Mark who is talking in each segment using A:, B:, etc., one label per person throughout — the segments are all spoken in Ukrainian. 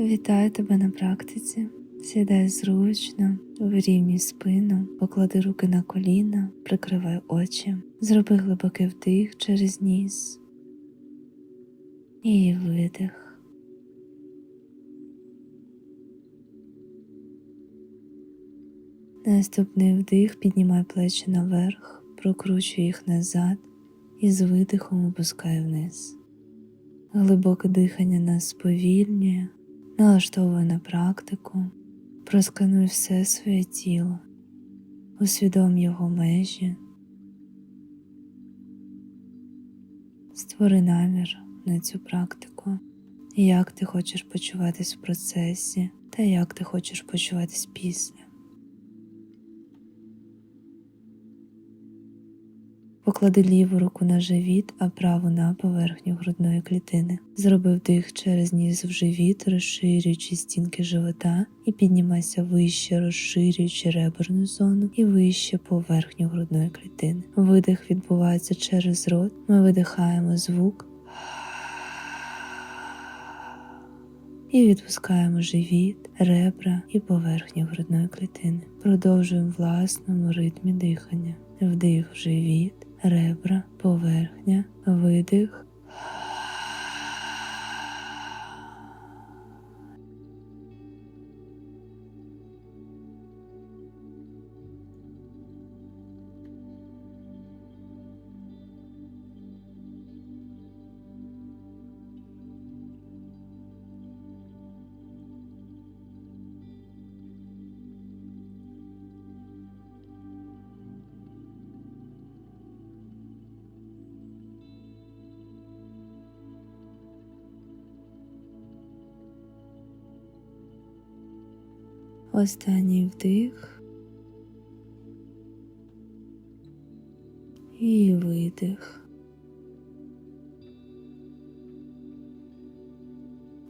A: Вітаю тебе на практиці. Сідай зручно, вирівнюй спину, поклади руки на коліна, прикривай очі, зроби глибокий вдих через ніс і видих. Наступний вдих піднімай плечі наверх, прокручуй їх назад і з видихом опускай вниз. Глибоке дихання нас сповільнює, налаштовує на практику, проскануй все своє тіло, усвідом його межі, створи намір на цю практику, як ти хочеш почуватись в процесі та як ти хочеш почуватись після. Поклади ліву руку на живіт, а праву на поверхню грудної клітини. Зроби вдих через ніс в живіт, розширюючи стінки живота, і піднімайся вище, розширюючи реберну зону і вище поверхню грудної клітини. Видих відбувається через рот. Ми видихаємо звук. І відпускаємо живіт, ребра і поверхню грудної клітини. Продовжуємо власному ритмі дихання. Вдих в живіт, ребра, поверхня, видих. Останній вдих і видих.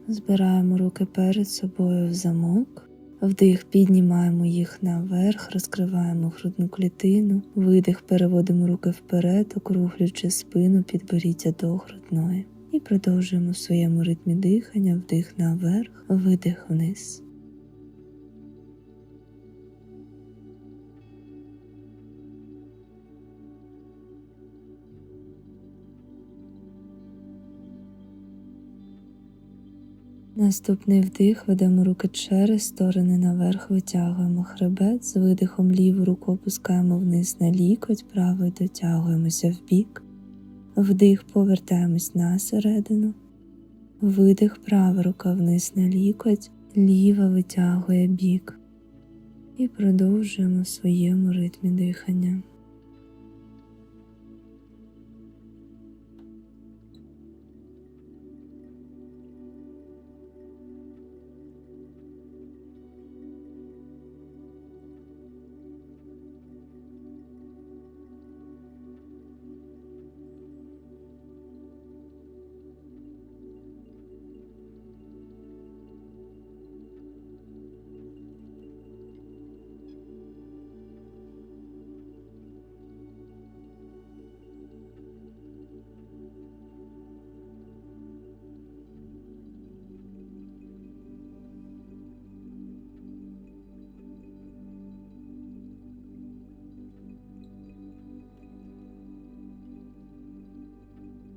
A: Збираємо руки перед собою в замок. Вдих піднімаємо їх наверх, розкриваємо грудну клітину, видих, переводимо руки вперед, округлюючи спину, підборіддя до грудної. І продовжуємо в своєму ритмі дихання, вдих наверх, видих вниз. Наступний вдих ведемо руки через сторони наверх, витягуємо хребет, з видихом ліву руку опускаємо вниз на лікоть, правою дотягуємося в бік. Вдих, повертаємось на середину. Видих, права рука вниз на лікоть, ліва витягує бік. І продовжуємо в своєму ритмі дихання.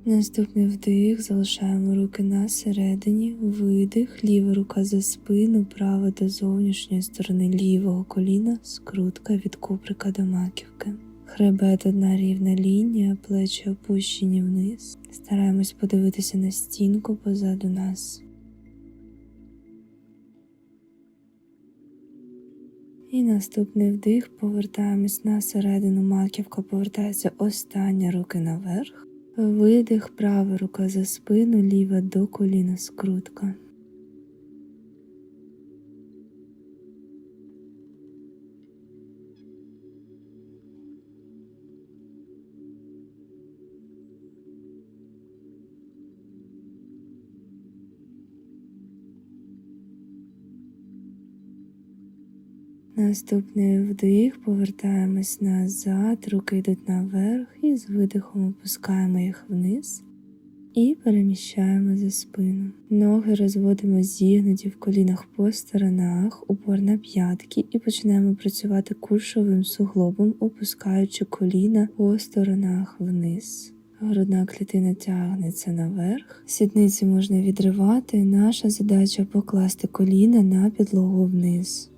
A: Наступний вдих, залишаємо руки на середині, видих, ліва рука за спину, права до зовнішньої сторони лівого коліна, скрутка від куприка до маківки. Хребет одна рівна лінія, плечі опущені вниз. Стараємось подивитися на стінку позаду нас. І наступний вдих, повертаємось на середину, маківка повертається остання руки наверх. Видих, права рука за спину, ліва до коліна скрутка. Наступний вдих, повертаємось назад, руки йдуть наверх і з видихом опускаємо їх вниз. і переміщаємо за спину. Ноги розводимо зігнуті в колінах по сторонах, упор на п'ятки і починаємо працювати кульшовим суглобом, опускаючи коліна по сторонах вниз. Грудна клітина тягнеться наверх, сідниці можна відривати. Наша задача покласти коліна на підлогу вниз.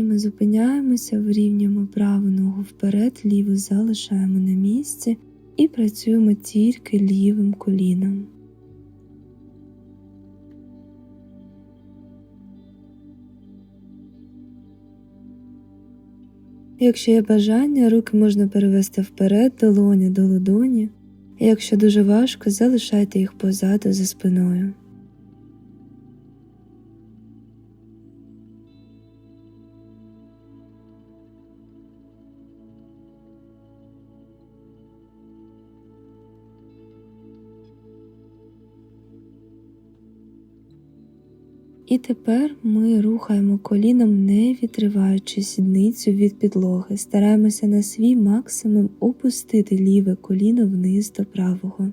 A: І ми зупиняємося, вирівнюємо праву ногу вперед, ліву залишаємо на місці і працюємо тільки лівим коліном. Якщо є бажання, руки можна перевести вперед, долоня до ладоні. Якщо дуже важко, залишайте їх позаду за спиною. І тепер ми рухаємо коліном, не відриваючи сідницю від підлоги. Стараємося на свій максимум опустити ліве коліно вниз до правого.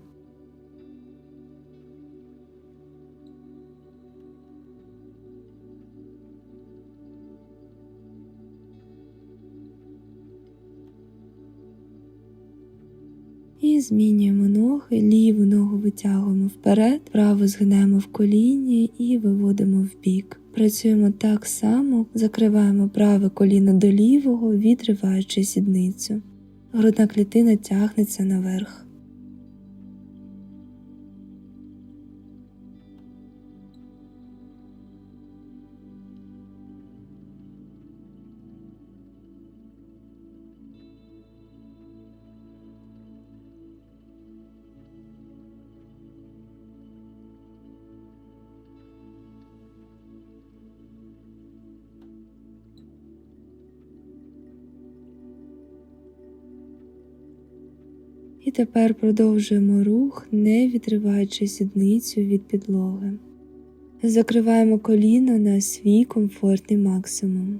A: Змінюємо ноги, ліву ногу витягуємо вперед, праву згинаємо в коліні і виводимо в бік. Працюємо так само, закриваємо праве коліно до лівого, відриваючи сідницю. Грудна клітина тягнеться наверх. І тепер продовжуємо рух, не відриваючи сідницю від підлоги. Закриваємо коліно на свій комфортний максимум.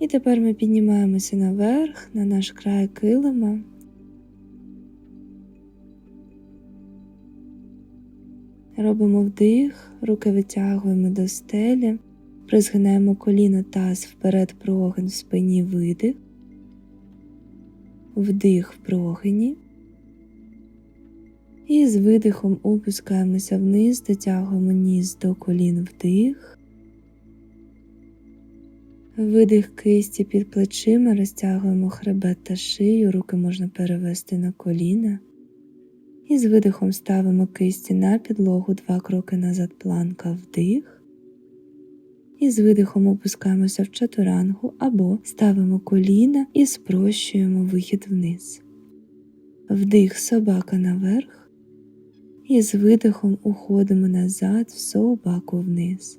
A: І тепер ми піднімаємося наверх на наш край килима. Робимо вдих, руки витягуємо до стелі, призгинаємо коліно таз вперед прогин в спині видих, вдих в прогині. І з видихом опускаємося вниз, дотягуємо ніс до колін вдих. Видих кисті під плечима, розтягуємо хребет та шию, руки можна перевести на коліна. І з видихом ставимо кисті на підлогу, два кроки назад планка вдих. І з видихом опускаємося в чатурангу або ставимо коліна і спрощуємо вихід вниз. Вдих собака наверх. І з видихом уходимо назад в собаку вниз.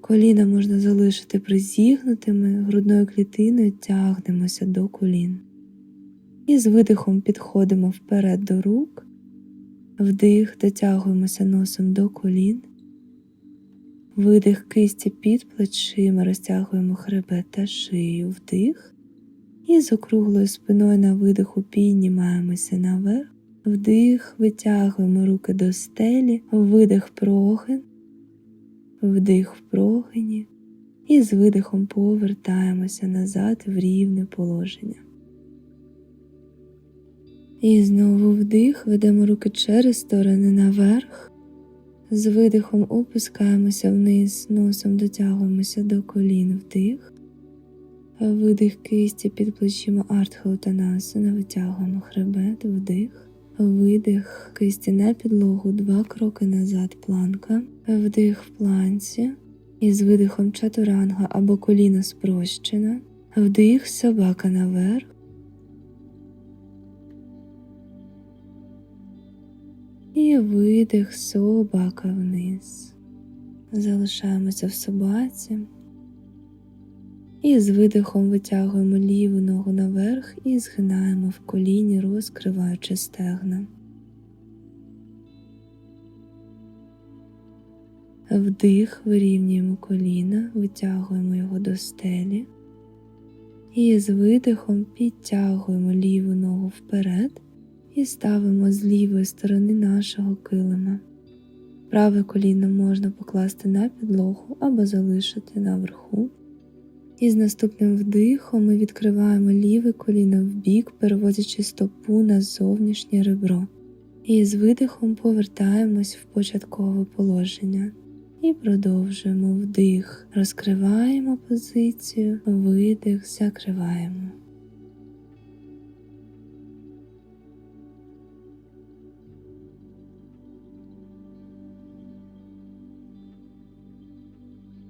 A: Коліна можна залишити призігнутими, грудною клітиною тягнемося до колін. І з видихом підходимо вперед до рук. Вдих, дотягуємося носом до колін, видих кисті під плечима, розтягуємо хребет та шию, вдих. І з округлою спиною на видиху піднімаємося наверх, вдих, витягуємо руки до стелі, видих прогин, вдих в прогині, і з видихом повертаємося назад в рівне положення. І знову вдих, ведемо руки через сторони наверх. З видихом опускаємося вниз, носом дотягуємося до колін вдих. Видих кисті під плечима артхаутанасана, витягуємо хребет, вдих, видих кисті на підлогу, два кроки назад, планка, вдих в планці. І з видихом чатуранга або коліна спрощена, вдих, собака наверх. І видих собака вниз. Залишаємося в собаці. І з видихом витягуємо ліву ногу наверх і згинаємо в коліні, розкриваючи стегна. Вдих, вирівнюємо коліна, витягуємо його до стелі. І з видихом підтягуємо ліву ногу вперед і ставимо з лівої сторони нашого килима. Праве коліно можна покласти на підлогу або залишити наверху. І з наступним вдихом ми відкриваємо ліве коліно в бік, переводячи стопу на зовнішнє ребро. І з видихом повертаємось в початкове положення. І продовжуємо вдих, розкриваємо позицію, видих, закриваємо.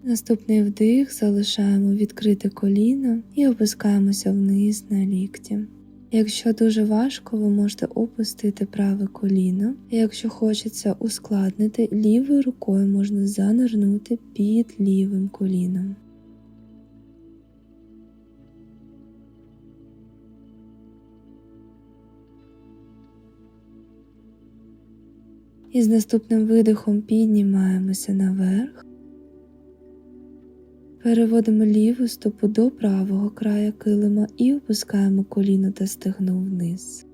A: Наступний вдих залишаємо відкрите коліно і опускаємося вниз на лікті. Якщо дуже важко, ви можете опустити праве коліно. Якщо хочеться ускладнити, лівою рукою можна занирнути під лівим коліном. І з наступним видихом піднімаємося наверх. Переводимо ліву стопу до правого края килима і опускаємо коліно та стегну вниз.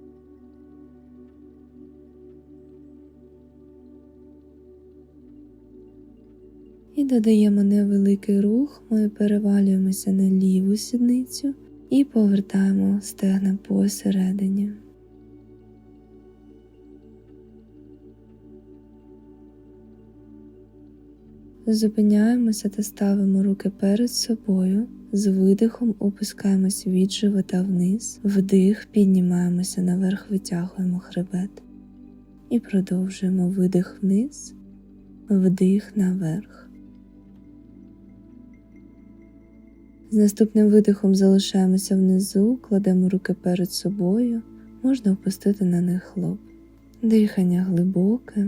A: І додаємо невеликий рух, ми перевалюємося на ліву сідницю і повертаємо стегна посередині. Зупиняємося та ставимо руки перед собою. З видихом опускаємось від живота вниз, вдих, піднімаємося наверх, витягуємо хребет. І продовжуємо видих вниз, вдих наверх. З наступним видихом залишаємося внизу, кладемо руки перед собою, можна опустити на них лоб. Дихання глибоке.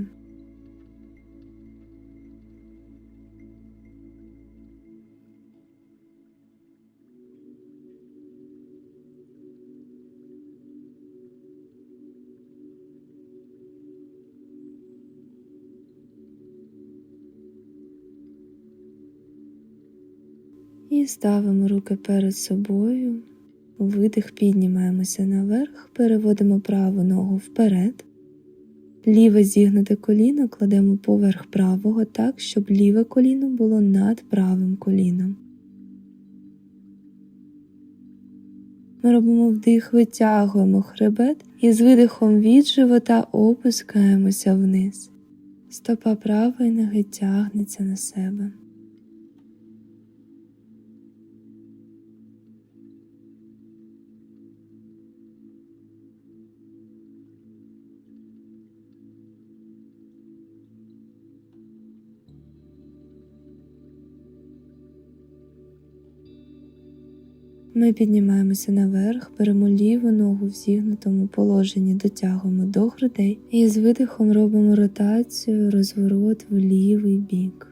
A: Ставимо руки перед собою, видих, піднімаємося наверх, переводимо праву ногу вперед, ліве зігнуте коліно кладемо поверх правого так, щоб ліве коліно було над правим коліном. Ми робимо вдих, витягуємо хребет і з видихом від живота опускаємося вниз. Стопа правої ноги тягнеться на себе. Ми піднімаємося наверх, беремо ліву ногу в зігнутому положенні, дотягуємо до грудей і з видихом робимо ротацію, розворот в лівий бік.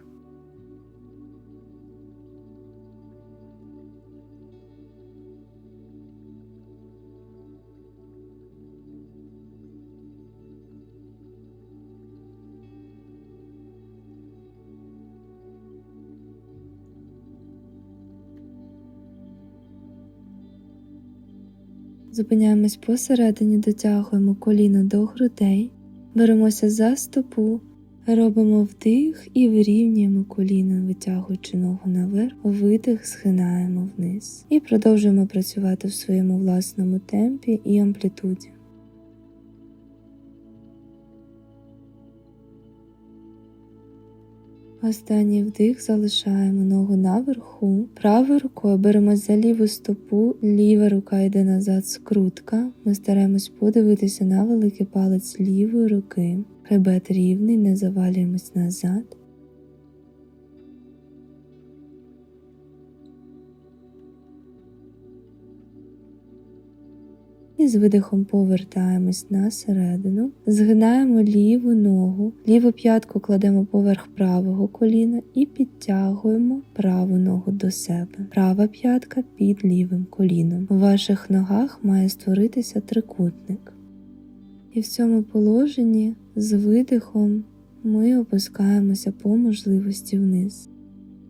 A: Зупиняємось посередині, дотягуємо коліно до грудей, беремося за стопу, робимо вдих і вирівнюємо коліно, витягуючи ногу наверх, видих, схинаємо вниз. І продовжуємо працювати в своєму власному темпі і амплітуді. Останній вдих залишаємо ногу наверху. Правою рукою беремо за ліву стопу, ліва рука йде назад, скрутка. Ми стараємось подивитися на великий палець лівої руки. Хребет рівний, не завалюємось назад. З видихом повертаємось на середину, згинаємо ліву ногу, ліву п'ятку кладемо поверх правого коліна і підтягуємо праву ногу до себе. Права п'ятка під лівим коліном. У ваших ногах має створитися трикутник. І в цьому положенні з видихом ми опускаємося по можливості вниз.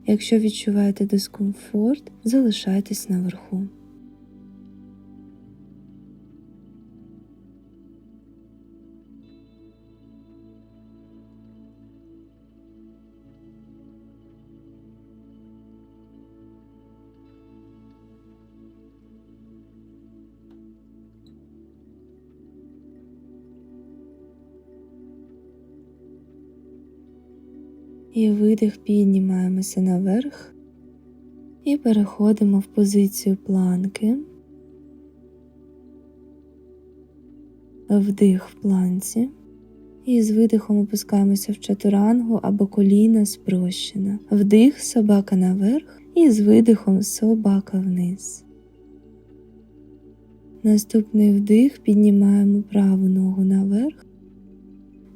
A: Якщо відчуваєте дискомфорт, залишайтесь наверху. І видих піднімаємося наверх і переходимо в позицію планки, вдих в планці. І з видихом опускаємося в чатурангу або коліна спрощена. Вдих, собака наверх, і з видихом собака вниз. Наступний вдих піднімаємо праву ногу наверх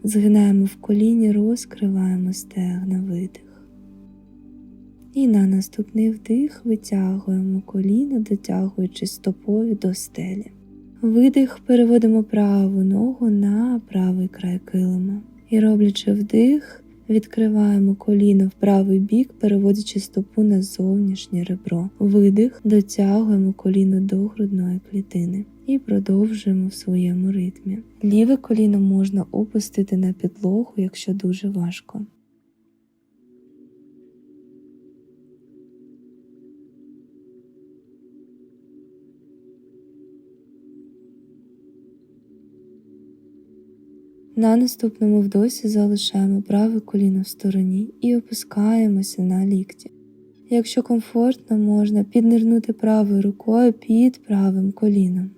A: Згинаємо в коліні, розкриваємо стегна видих. І на наступний вдих витягуємо коліно, дотягуючи стопою до стелі. Видих переводимо праву ногу на правий край килима. І роблячи вдих, відкриваємо коліно в правий бік, переводячи стопу на зовнішнє ребро. Видих, дотягуємо коліно до грудної клітини і продовжуємо в своєму ритмі. Ліве коліно можна опустити на підлогу, якщо дуже важко. На наступному вдосі залишаємо праве коліно в стороні і опускаємося на лікті. Якщо комфортно, можна піднирнути правою рукою під правим коліном.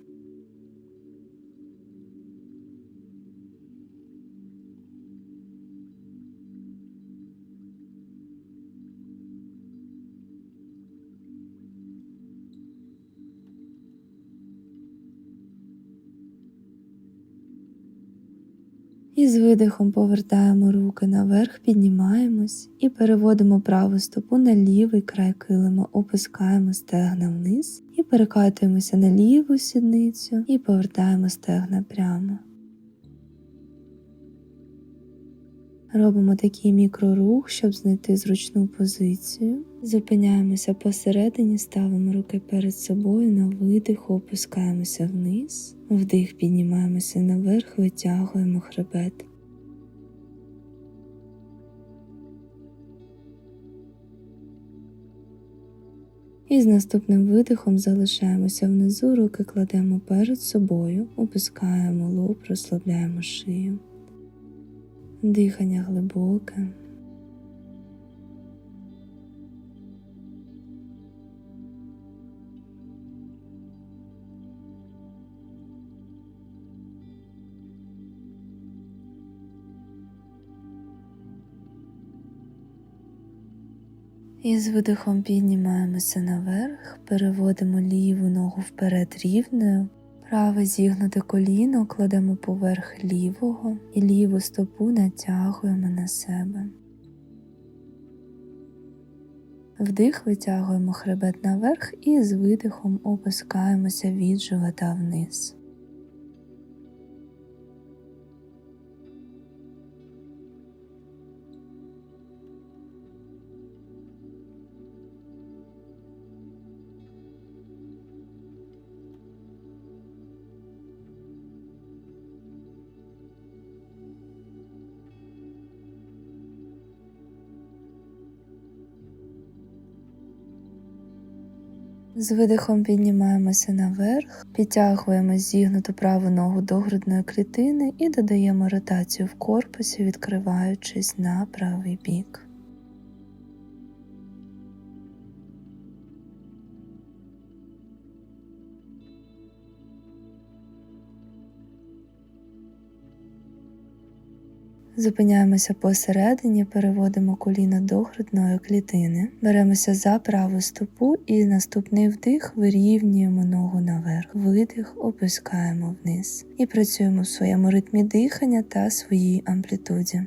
A: І з видихом повертаємо руки наверх, піднімаємось і переводимо праву стопу на лівий край килима, опускаємо стегна вниз і перекатуємося на ліву сідницю і повертаємо стегна прямо. Робимо такий мікрорух, щоб знайти зручну позицію. Зупиняємося посередині, ставимо руки перед собою на видих, опускаємося вниз, вдих, піднімаємося наверх, витягуємо хребет. І з наступним видихом залишаємося внизу, руки кладемо перед собою, опускаємо лоб, розслабляємо шию. Дихання глибоке. І з видихом піднімаємося наверх, переводимо ліву ногу вперед рівною, праве зігнуте коліно кладемо поверх лівого і ліву стопу натягуємо на себе. Вдих витягуємо хребет наверх і з видихом опускаємося від живота вниз. З видихом піднімаємося наверх, підтягуємо зігнуту праву ногу до грудної клітини і додаємо ротацію в корпусі, відкриваючись на правий бік. Зупиняємося посередині, переводимо коліна до грудної клітини, беремося за праву стопу і наступний вдих вирівнюємо ногу наверх, видих, опускаємо вниз. І працюємо в своєму ритмі дихання та своїй амплітуді.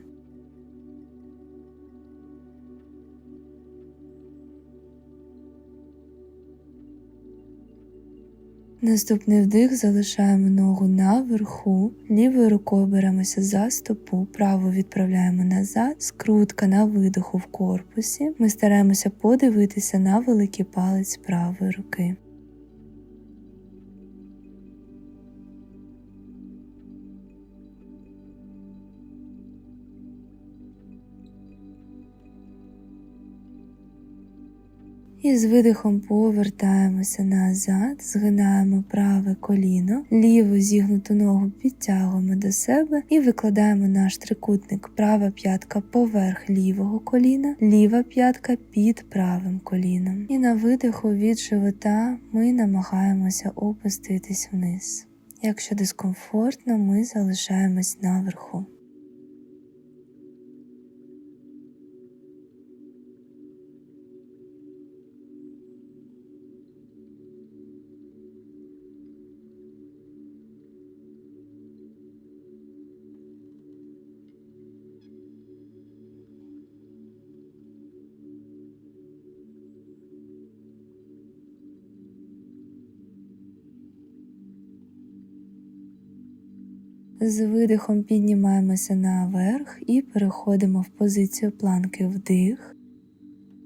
A: Наступний вдих залишаємо ногу наверху, лівою рукою беремося за стопу, праву відправляємо назад, скрутка на видоху в корпусі. Ми стараємося подивитися на великий палець правої руки. І з видихом повертаємося назад, згинаємо праве коліно, ліву зігнуту ногу підтягуємо до себе і викладаємо наш трикутник. Права п'ятка поверх лівого коліна, ліва п'ятка під правим коліном. І на видиху від живота ми намагаємося опуститись вниз. Якщо дискомфортно, ми залишаємось наверху. З видихом піднімаємося наверх і переходимо в позицію планки. Вдих,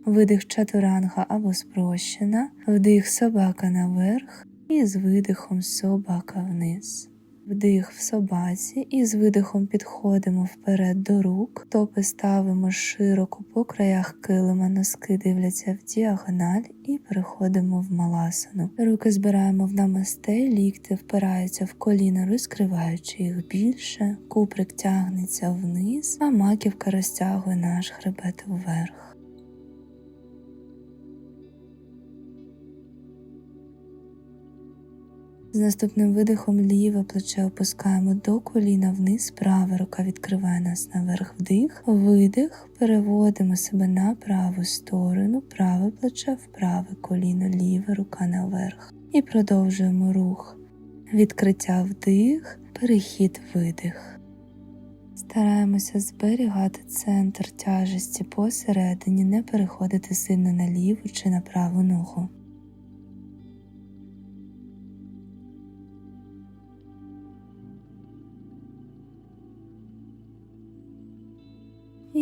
A: видих чатуранга або спрощена, вдих собака наверх і з видихом собака вниз. Вдих в собаці і з видихом підходимо вперед до рук, топи ставимо широко по краях килима, носки дивляться в діагональ і переходимо в маласану. Руки збираємо в намасте, лікти впираються в коліна, розкриваючи їх більше, куприк тягнеться вниз, а маківка розтягує наш хребет вверх. З наступним видихом ліве плече опускаємо до коліна вниз, права рука відкриває нас наверх вдих, видих, переводимо себе на праву сторону, праве плече в праве коліно, ліве рука наверх. І продовжуємо рух. Відкриття вдих, перехід видих. Стараємося зберігати центр тяжесті посередині, не переходити сильно на ліву чи на праву ногу.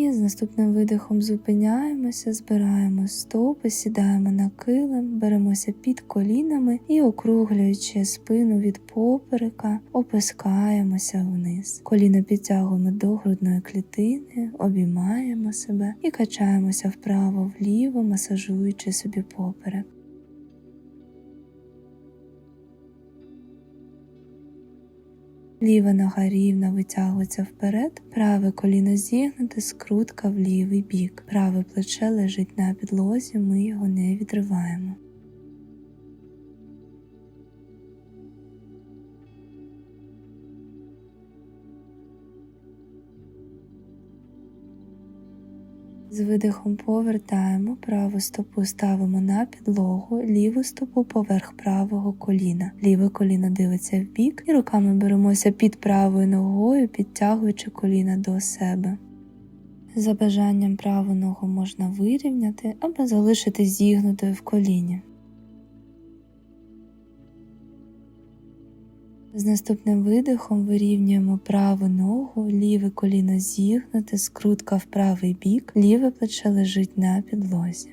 A: З наступним видихом зупиняємося, збираємо стопи, сідаємо на килим, беремося під колінами і, округлюючи спину від поперека, опускаємося вниз. Коліно підтягуємо до грудної клітини, обіймаємо себе і качаємося вправо-вліво, масажуючи собі поперек. Ліва нога рівно витягується вперед, праве коліно зігнуте, скрутка в лівий бік. Праве плече лежить на підлозі, ми його не відриваємо. З видихом повертаємо, праву стопу ставимо на підлогу, ліву стопу поверх правого коліна. Ліве коліно дивиться в бік і руками беремося під правою ногою, підтягуючи коліна до себе. За бажанням праву ногу можна вирівняти або залишити зігнутою в коліні. З наступним видихом вирівнюємо праву ногу, ліве коліно зігнуте, скрутка в правий бік, ліве плече лежить на підлозі.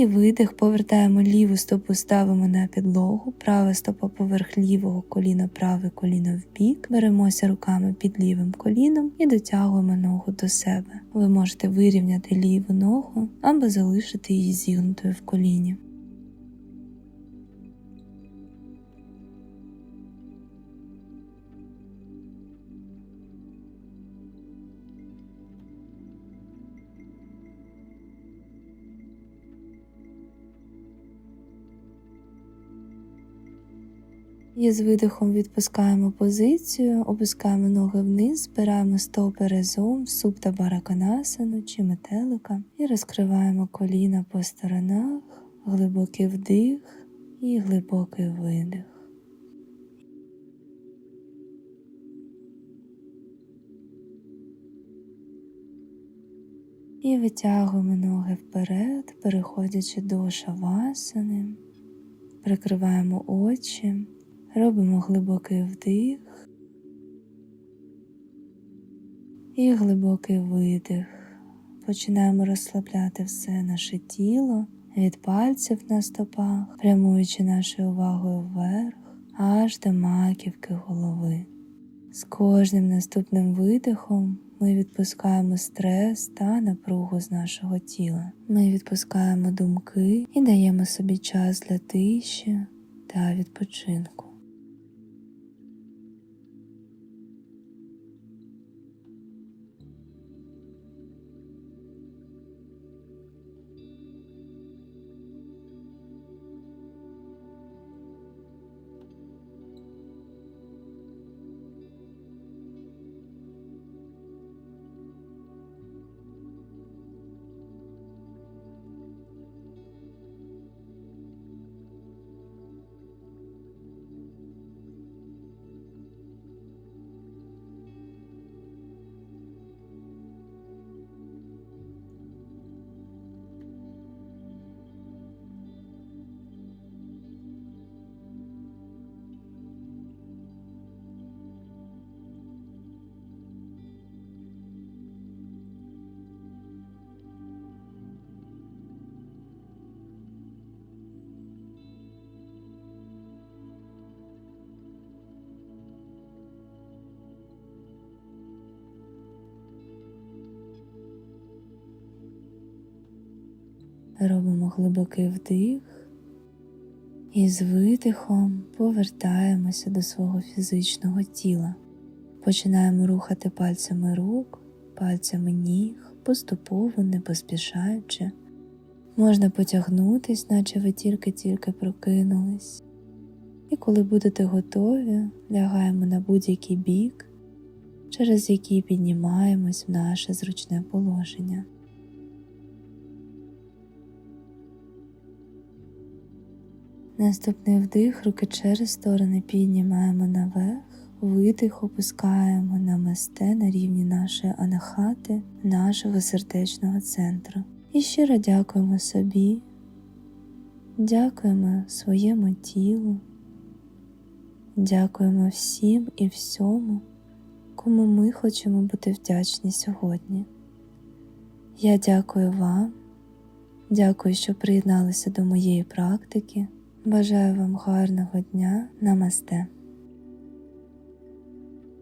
A: І видих, повертаємо ліву стопу, ставимо на підлогу, права стопа поверх лівого коліна, праве коліно в бік. Беремося руками під лівим коліном і дотягуємо ногу до себе. Ви можете вирівняти ліву ногу або залишити її зігнутою в коліні. І з видихом відпускаємо позицію, опускаємо ноги вниз, збираємо стопи разом супта бараканасану чи метелика. І розкриваємо коліна по сторонах, глибокий вдих і глибокий видих. І витягуємо ноги вперед, переходячи до шавасани, прикриваємо очі, робимо глибокий вдих і глибокий видих. Починаємо розслабляти все наше тіло від пальців на стопах, прямуючи нашою увагою вверх аж до маківки голови. З кожним наступним видихом ми відпускаємо стрес та напругу з нашого тіла. Ми відпускаємо думки і даємо собі час для тиші та відпочинку. Робимо глибокий вдих і з видихом повертаємося до свого фізичного тіла. Починаємо рухати пальцями рук, пальцями ніг, поступово не поспішаючи. Можна потягнутись, наче ви тільки-тільки прокинулись. І коли будете готові, лягаємо на будь-який бік, через який піднімаємось в наше зручне положення. Наступний вдих, руки через сторони піднімаємо наверх, видих опускаємо на масте на рівні нашої анахати, нашого сердечного центру. І щиро дякуємо собі, дякуємо своєму тілу, дякуємо всім і всьому, кому ми хочемо бути вдячні сьогодні. Я дякую вам, дякую, що приєдналися до моєї практики. Бажаю вам гарного дня. Намасте.